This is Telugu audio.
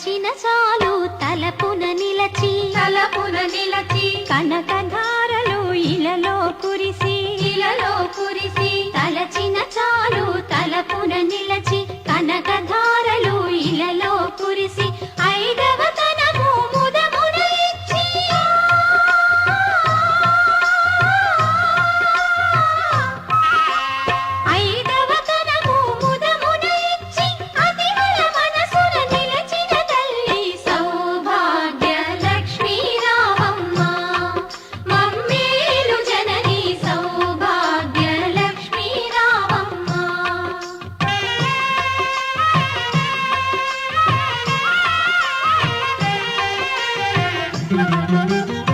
తలచిన చాలు తలపు Müzik